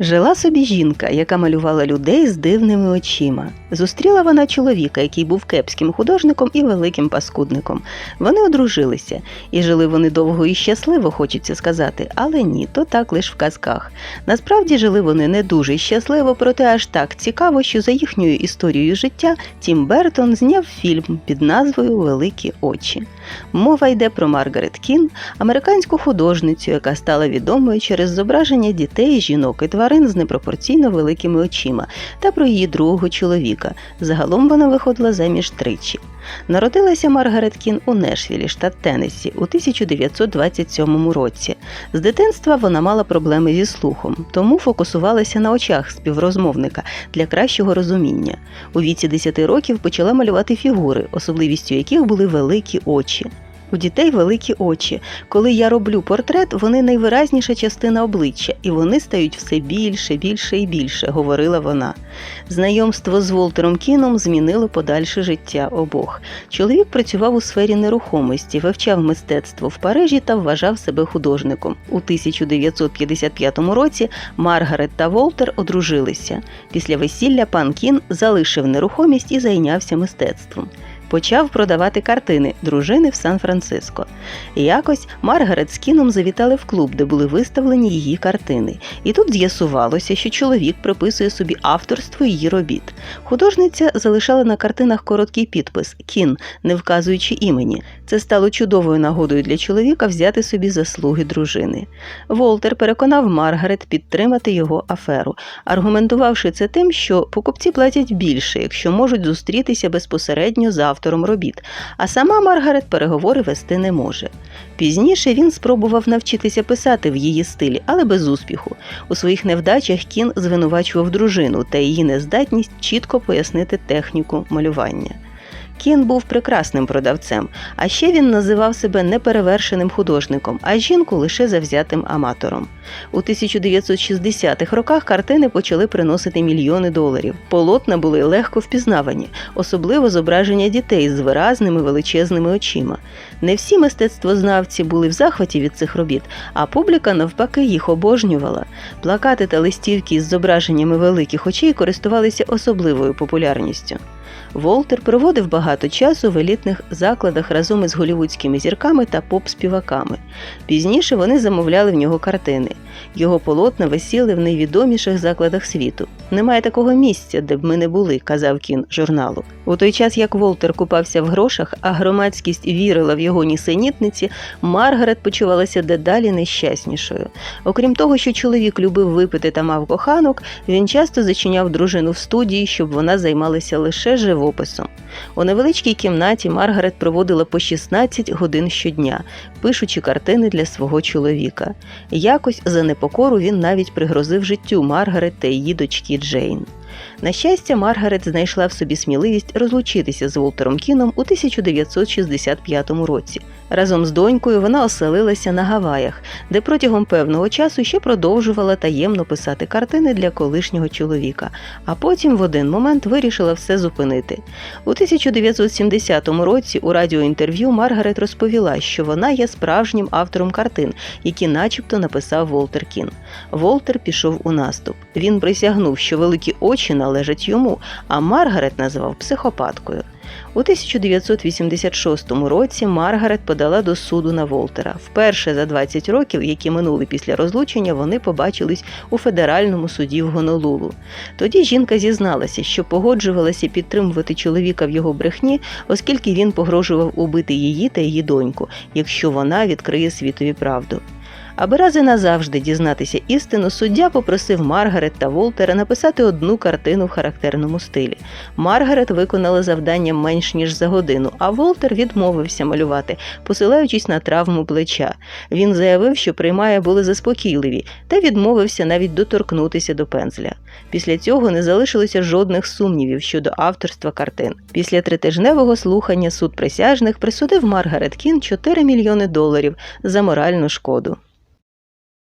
Жила собі жінка, яка малювала людей з дивними очима. Зустріла вона чоловіка, який був кепським художником і великим паскудником. Вони одружилися, і жили вони довго і щасливо, хочеться сказати, але ні, то так лиш в казках. Насправді жили вони не дуже щасливо, проте аж так цікаво, що за їхньою історією життя Тім Бертон зняв фільм під назвою Великі очі. Мова йде про Маргарет Кін, американську художницю, яка стала відомою через зображення дітей, жінок і тварин з непропорційно великими очима, та про її другого чоловіка. Загалом вона виходила заміж тричі. Народилася Маргарет Кін у Нешвілі, штат Теннессі, у 1927 році. З дитинства вона мала проблеми зі слухом, тому фокусувалася на очах співрозмовника для кращого розуміння. У віці 10 років почала малювати фігури, особливістю яких були великі очі. У дітей великі очі. Коли я роблю портрет, вони найвиразніша частина обличчя, і вони стають все більше, більше і більше, говорила вона. Знайомство з Волтером Кіном змінило подальше життя обох. Чоловік працював у сфері нерухомості, вивчав мистецтво в Парижі та вважав себе художником. У 1955 році Маргарет та Волтер одружилися. Після весілля пан Кін залишив нерухомість і зайнявся мистецтвом. Почав продавати картини дружини в Сан-Франциско. Якось Маргарет з Кіном завітали в клуб, де були виставлені її картини. І тут з'ясувалося, що чоловік приписує собі авторство її робіт. Художниця залишала на картинах короткий підпис Кін, не вказуючи імені. Це стало чудовою нагодою для чоловіка взяти собі заслуги дружини. Волтер переконав Маргарет підтримати його аферу, аргументувавши це тим, що покупці платять більше, якщо можуть зустрітися безпосередньо з автором робіт, а сама Маргарет переговори вести не може. Пізніше він спробував навчитися писати в її стилі, але без успіху. У своїх невдачах Кін звинувачував дружину та її нездатність чітко пояснити техніку малювання. Кін був прекрасним продавцем, а ще він називав себе неперевершеним художником, а жінку лише завзятим аматором. У 1960-х роках картини почали приносити мільйони доларів. Полотна були легко впізнавані, особливо зображення дітей з виразними величезними очима. Не всі мистецтвознавці були в захваті від цих робіт, а публіка навпаки їх обожнювала. Плакати та листівки з зображеннями великих очей користувалися особливою популярністю. Волтер проводив багато часу в елітних закладах разом із голівудськими зірками та поп-співаками. Пізніше вони замовляли в нього картини. Його полотна висіли в найвідоміших закладах світу. Немає такого місця, де б ми не були, казав кін журналу. У той час, як Волтер купався в грошах, а громадськість вірила в його нісенітниці, Маргарет почувалася дедалі нещаснішою. Окрім того, що чоловік любив випити та мав коханок, він часто зачиняв дружину в студії, щоб вона займалася лише живописом. У невеличкій кімнаті Маргарет проводила по 16 годин щодня, пишучи картини для свого чоловіка. Якось за непокору він навіть пригрозив життю Маргарет та її дочки Джейн. На щастя, Маргарет знайшла в собі сміливість розлучитися з Волтером Кіном у 1965 році. Разом з донькою вона оселилася на Гаваях, де протягом певного часу ще продовжувала таємно писати картини для колишнього чоловіка, а потім в один момент вирішила все зупинити. У 1970 році у радіоінтерв'ю Маргарет розповіла, що вона є справжнім автором картин, які начебто написав Волтер Кін. Волтер пішов у наступ. Він присягнув, що великі очі належать йому, а Маргарет назвав психопаткою. У 1986 році Маргарет подала до суду на Волтера. Вперше за 20 років, які минули після розлучення, вони побачились у федеральному суді в Гонолулу. Тоді жінка зізналася, що погоджувалася підтримувати чоловіка в його брехні, оскільки він погрожував убити її та її доньку, якщо вона відкриє світові правду. Аби рази назавжди дізнатися істину, суддя попросив Маргарет та Волтера написати одну картину в характерному стилі. Маргарет виконала завдання менш ніж за годину, а Волтер відмовився малювати, посилаючись на травму плеча. Він заявив, що приймає були заспокійливі, та відмовився навіть доторкнутися до пензля. Після цього не залишилося жодних сумнівів щодо авторства картин. Після тритижневого слухання суд присяжних присудив Маргарет Кін 4 мільйони доларів за моральну шкоду.